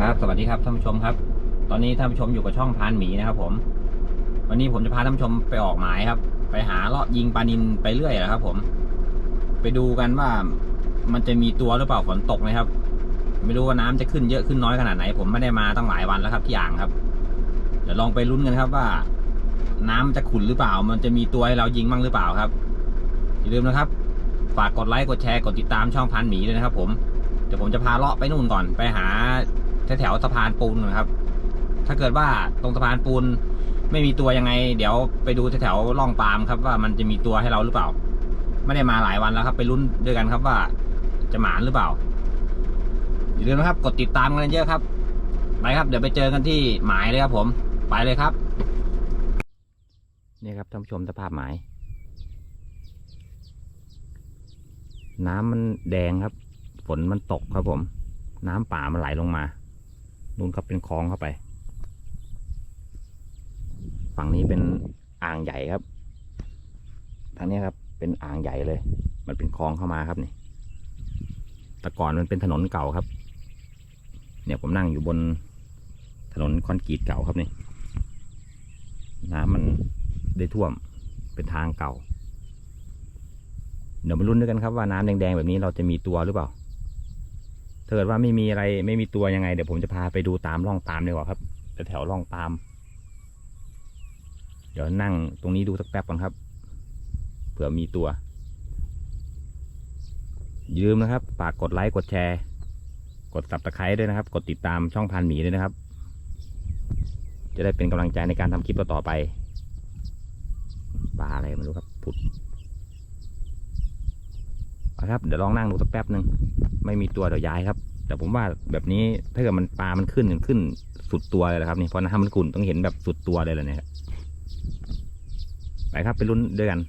ครับ สวัสดีครับท่านผู้ชมครับ ตอนนี้ท่านผู้ชมอยู่กับช่องพานหมีนะครับ ผม วันนี้ผมจะพาท่านผู้ชมไปออกหมายครับ ไปหาเลาะยิงปลานินไปเรื่อยนะครับ ผม ไปดูกันว่ามันจะมีตัวหรือเปล่าฝนตกนะครับ ไม่รู้ว่าน้ำจะขึ้นเยอะขึ้นน้อยขนาดไหน ผมไม่ได้มาตั้งหลายวันแล้วครับที่อ่างครับ เดี๋ยวลองไปลุ้นกันครับว่า น้ำจะขุ่นหรือเปล่า มันจะมีตัวให้เรายิงบ้างหรือเปล่าครับอย่าลืมนะครับ ฝากกดไลค์กดแชร์กดติดตามช่องพันหมีด้วยนะครับ ผมเดี๋ยวผมจะพาเลาะไปนู่นก่อนไปหา แถวสะพานปูนนะครับ ถ้าเกิดว่าตรงสะพานปูนไม่มีตัวยังไง เดี๋ยวไปดูแถวๆร่องปามครับ ว่ามันจะมีตัวให้เราหรือเปล่า ไม่ได้มาหลายวันแล้วครับ ไปลุ้นด้วยกันครับว่าจะหมานหรือเปล่าอย่าลืมนะครับ กดติดตามกันเยอะครับไปครับ เดี๋ยวไปเจอกันที่หมายเลยครับ ผมไปเลยครับนี่ครับท่านผู้ชมสภาพหมาย น้ำมันแดงครับ ฝนมันตกครับผม น้ำป่ามันไหลลงมา นู่นครับเป็นคลองเข้าไป ฝั่งนี้เป็นอ่างใหญ่ครับทางนี้ครับเป็นอ่างใหญ่เลย มันเป็นคลองเข้ามาครับนี่แต่ก่อนมันเป็นถนนเก่าครับ เนี่ยผมนั่งอยู่บนถนนคอนกรีตเก่าครับนี่น้ำมันได้ท่วมเป็นทางเก่า เดี๋ยวมาลุ้นด้วยกันครับว่าน้ำแดงๆแบบนี้เราจะมีตัวหรือเปล่า ถ้าเกิดว่าไม่มีอะไรไม่มีตัวยังไง เดี๋ยวผมจะพาไปดูตามร่องปาล์มดีกว่าครับแถวร่องปาล์มเดี๋ยวนั่งตรงนี้ดูสักแป๊บก่อนครับ เผื่อมีตัวอย่าลืมนะครับฝากกดไลค์กดแชร์ กด subscribe ด้วยนะครับ กดติดตามช่องพันหมีด้วยนะครับ จะได้เป็นกำลังใจในการทำคลิปต่อไปปลาอะไรไม่รู้ครับผุด นะครับเดี๋ยวลองนั่งดูสักแป๊บหนึ่งไม่มีตัวเดี๋ยวย้ายครับ แต่ผมว่าแบบนี้ถ้าเกิดมันปลา มันขึ้นขึ้นสุดตัวเลยแหละครับนี่เพราะน้ำมันขุ่นต้องเห็นแบบสุดตัวเลยเลยเนี่ยไปครับไปลุ้นด้วยกัน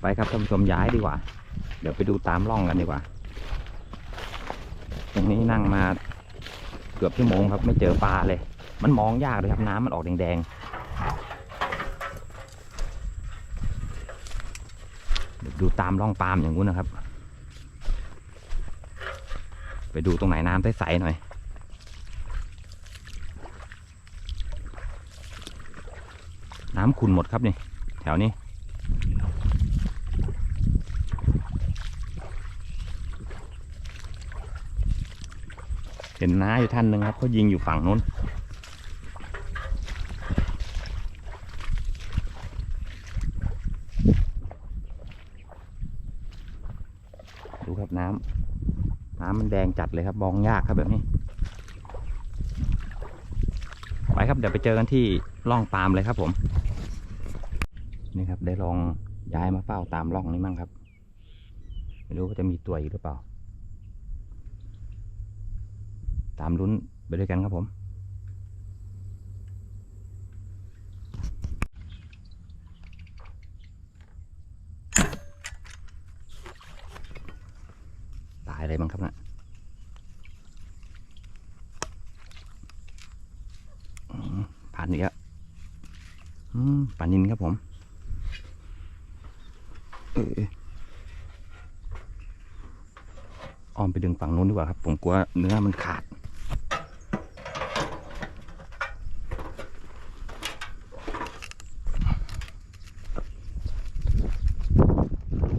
ไปครับท่านผู้ชมย้ายดีกว่า เดี๋ยวไปดูตามร่องกันดีกว่า ตรงนี้นั่งมาเกือบชั่วโมงครับ ไม่เจอปลาเลย มันมองยากเลยครับ น้ำมันออกแดงๆ ดูตามร่องปาล์มอย่างงู้นนะครับ ไปดูตรงไหนน้ำใสๆหน่อย น้ำขุ่นหมดครับนี่ แถวนี้เห็นน้าอยู่ท่านหนึ่งครับเขายิงอยู่ฝั่งนู้น ดูครั บน้ำน้ำมันแดงจัดเลยครับมองยากครับแบบนี้ ไปครับเดี๋ยวไปเจอกันที่ร่องปาล์มเลยครับผม นี่ครับได้ลองย้ายมาเฝ้าตามร่องนี้มั่งครับ ไม่รู้ว่าจะมีตัวอีกหรือเปล่า ตามลุ้นไปด้วยกันครับผม ตายอะไรบ้างครับนะอืมผ่านอีกแล้วอืมปลานินครับผมเออเออ อ้อมไปดึงฝั่งนู้นดีกว่าครับ ผมกลัวเนื้อมันขาด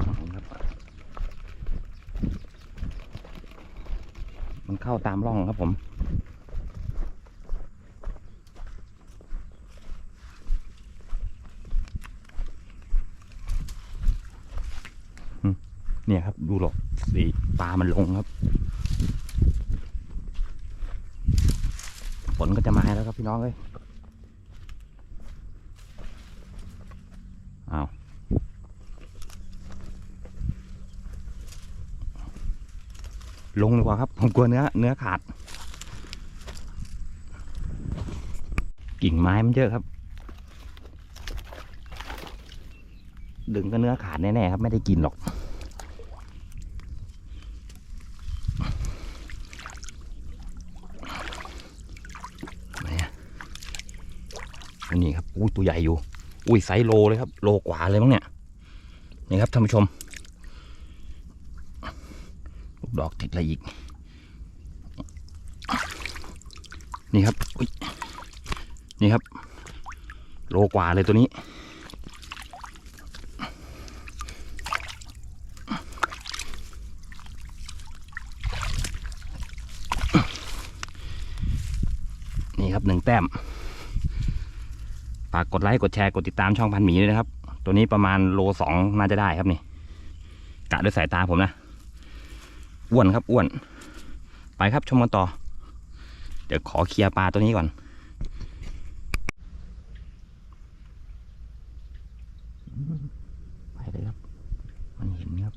ครับ มันเข้าตามร่องครับผม อืม เนี่ยครับดูหรอกสีปลามันลงครับฝนก็จะมาแล้วครับพี่น้องเอ้ยอ้าวลงดีกว่าครับ ผมกลัวเนื้อเนื้อขาด กิ่งไม้มันเยอะครับ ดึงก็เนื้อขาดแน่ๆครับ ไม่ได้กินหรอก อุ้ยตัวใหญ่อยู่ อุ้ยไซโลเลยครับ โลกว่าเลยมั้งเนี่ยนี่ครับท่านผู้ชมลูกดอกติดอะไรอีก นี่ครับอุ้ยนี่ครับ โลกว่าเลยตัวนี้ ฝากกดไลค์กดแชร์กดติดตามช่องพันหมีด้วยนะครับ ตัวนี้ประมาณโลสองน่าจะได้ครับนี่กะด้วยสายตาผมนะอ้วนครับอ้วน ไปครับชมกันต่อ เดี๋ยวขอเคลียร์ปลาตัวนี้ก่อน ไปเลยครับ มันเห็นครับ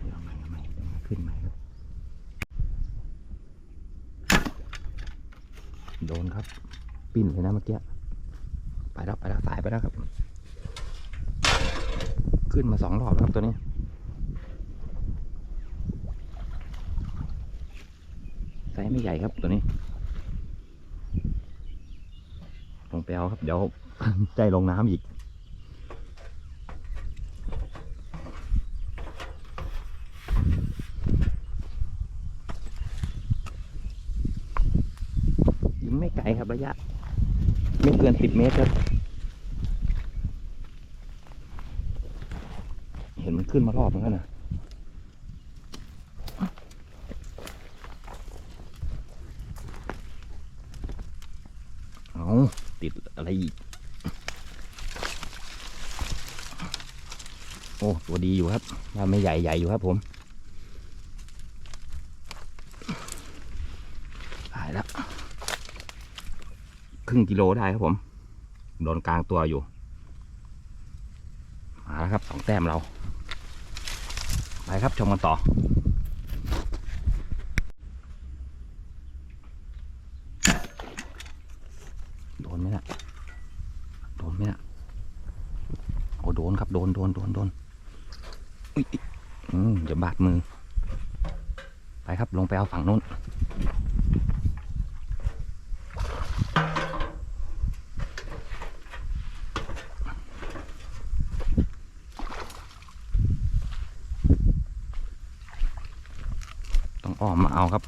เดี๋ยวใหม่ใหม่เดี๋ยวมาขึ้นใหม่ครับ โดนครับ ปิ้นเลยนะเมื่อกี้ ไปแล้วไปแล้วสายไปแล้วครับ ขึ้นมาสองรอบแล้วครับตัวนี้ ไซส์ไม่ใหญ่ครับตัวนี้ลงไปเอาครับ เดี๋ยวใจลงน้ำอีก ไม่ไกลครับระยะ ไม่เกินสิบเมตรครับ เห็นมันขึ้นมารอบเหมือนกันนะเอาติดอะไรอีก โอ้ ตัวดีอยู่ครับว่าไม่ใหญ่ใหญ่อยู่ครับผมตายแล้ว ครึ่งกิโลได้ครับผม โดนกลางตัวอยู่ มาแล้วครับสองแต้มเรา ไปครับชมกันต่อโดนไหมนะโดนไหมนะโอ้โดนครับโดนโดนโดนโดนอุ๊ยอืมเดี๋ยวบาดมือ ไปครับลงไปเอาฝั่งนู้น องอ้อมมาเอาครับ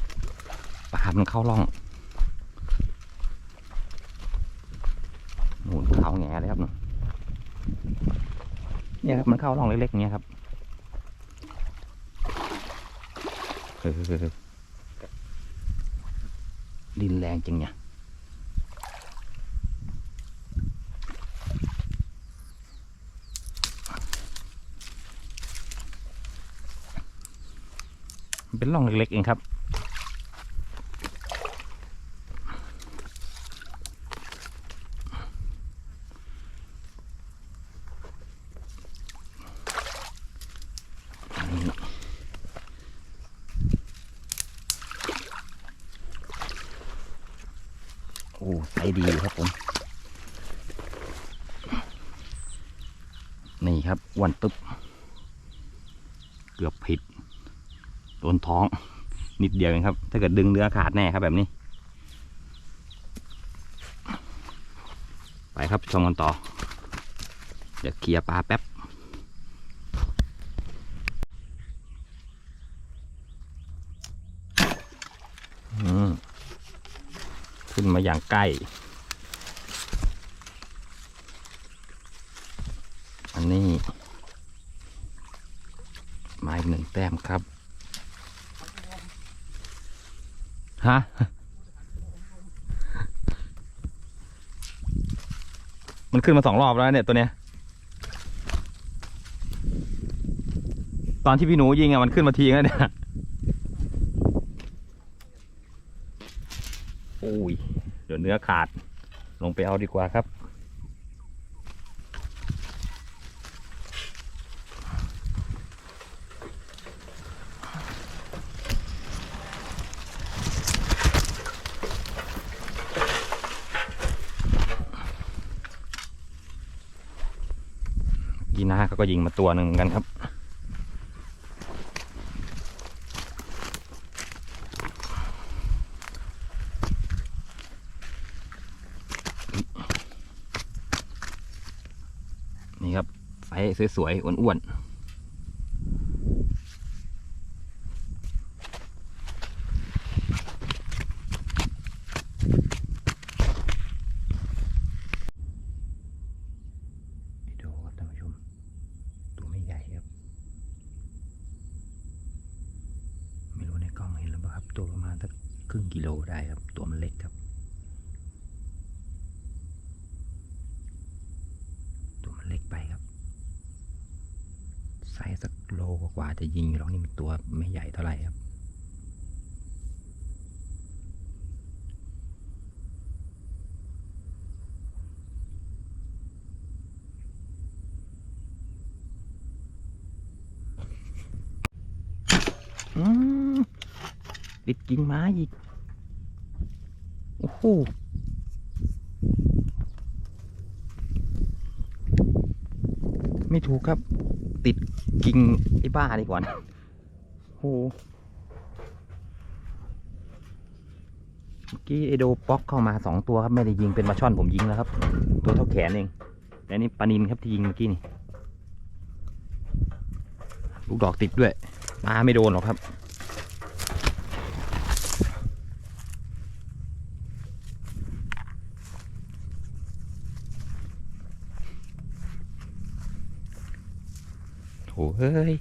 ปลามันเข้าร่องหมุนขาวแง่เลยครับเนี่ยครับมันเข้าร่องเล็กๆเนี้ยครับดินแรงจริงเนี่ย เป็นร่องเล็กๆเองครับ โอ้ใสดีครับผม นี่ครับวันตึ๊บ เกือบผิด โดนท้อง นิดเดียวเองครับ ถ้าเกิดดึงเนื้อขาดแน่ครับแบบนี้ ไปครับชมกันต่อ เดี๋ยวเคลียร์ปลาแป๊บขึ้นมาอย่างใกล้ อันนี้มาอีกหนึ่งแต้มครับ ฮะมันขึ้นมาสองรอบแล้วเนี่ยตัวเนี้ย ตอนที่พี่หนูยิงอะมันขึ้นมาทีแล้วเนี่ย โอ้ย เดี๋ยวเนื้อขาด ลงไปเอาดีกว่าครับ กี น่าเขาก็ยิงมาตัวหนึ่งเหมือนกันครับ นี่ครับไซส์สวยๆอ้วน ครับ ตัวประมาณสักครึ่งกิโลได้ครับ ตัวมันเล็กครับ ตัวมันเล็กไปครับไซส์สักโลกว่าจะยิงอยู่หรอกนี่มันตัวไม่ใหญ่เท่าไหร่ครับอืม ติดกิ่งไม้อีก โอ้โหไม่ถูกครับ ติดกิ่งไอ้บ้าดีกว่านะโอ้โหเมื่อกี้ไอโดป๊อกเข้ามาสองตัวครับ ไม่ได้ยิงเป็นปลาช่อนผมยิงแล้วครับ ตัวเท่าแขนเองแต่นี่ปลานินครับที่ยิงเมื่อกี้นี่ ลูกดอกติดด้วยปลาไม่โดนหรอกครับ โถเฮ้ย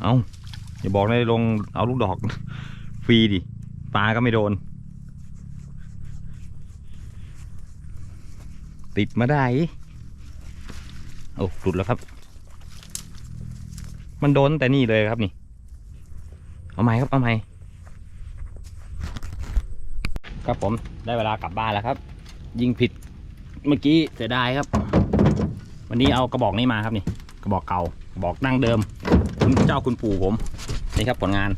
เอาอย่าบอกเลยลงเอาลูกดอก ฟรีดิปลาก็ไม่โดน ติดมาได้ โอ้หลุดแล้วครับ มันโดนแต่นี่เลยครับนี่ เอาไหมครับ เอาไหมครับผมได้เวลากลับบ้านแล้วครับ ยิงผิด เมื่อกี้เสียดายครับ วันนี้เอากระบอกนี้มาครับนี่ กระบอกเก่ากระบอกดั้งเดิม คุณเจ้าคุณปู่ผม นี่ครับผลงาน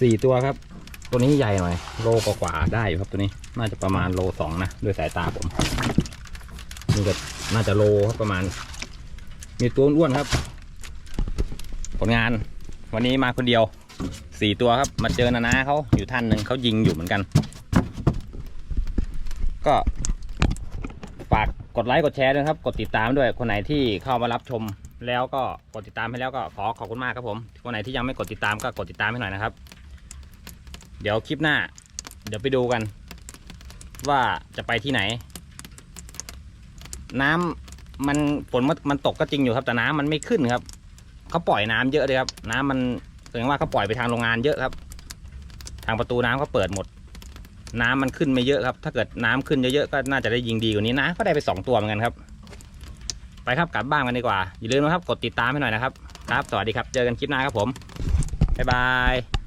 สี่ตัวครับ ตัวนี้ใหญ่หน่อย โลกว่าได้อยู่ครับตัวนี้ น่าจะประมาณโลสองนะด้วยสายตาผมนี่ก็น่าจะโลครับประมาณ มีตัวอ้วนครับ ผลงาน วันนี้มาคนเดียวสี่ตัวครับ มาเจอนานาเขาอยู่ท่านหนึ่งเขายิงอยู่เหมือนกัน ก็ฝา กดไลค์กดแชร์ด้วยครับ กดติดตามด้วยคนไหนที่เข้ามารับชมแล้วก็กดติดตามให้แล้วก็ขอขอบคุณมากครับผม คนไหนที่ยังไม่กดติดตามก็กดติดตามให้หน่อยนะครับ เดี๋ยวคลิปหน้า เดี๋ยวไปดูกัน ว่าจะไปที่ไหน น้ำมันฝนมันตกก็จริงอยู่ครับ แต่น้ำมันไม่ขึ้นครับเขาปล่อยน้ำเยอะเลยครับ น้ำมันแสดงว่าเขาปล่อยไปทางโรงงานเยอะครับ ทางประตูน้ำเขาเปิดหมด น้ำมันขึ้นไม่เยอะครับ ถ้าเกิดน้ำขึ้นเยอะๆก็น่าจะได้ยิงดีกว่านี้นะ ก็ได้ไปสองตัวเหมือนกันครับ ไปครับกลับบ้านกันดีกว่า อย่าลืมนะครับ กดติดตามให้หน่อยนะครับ ครับ สวัสดีครับ เจอกันคลิปหน้าครับผม บ๊ายบาย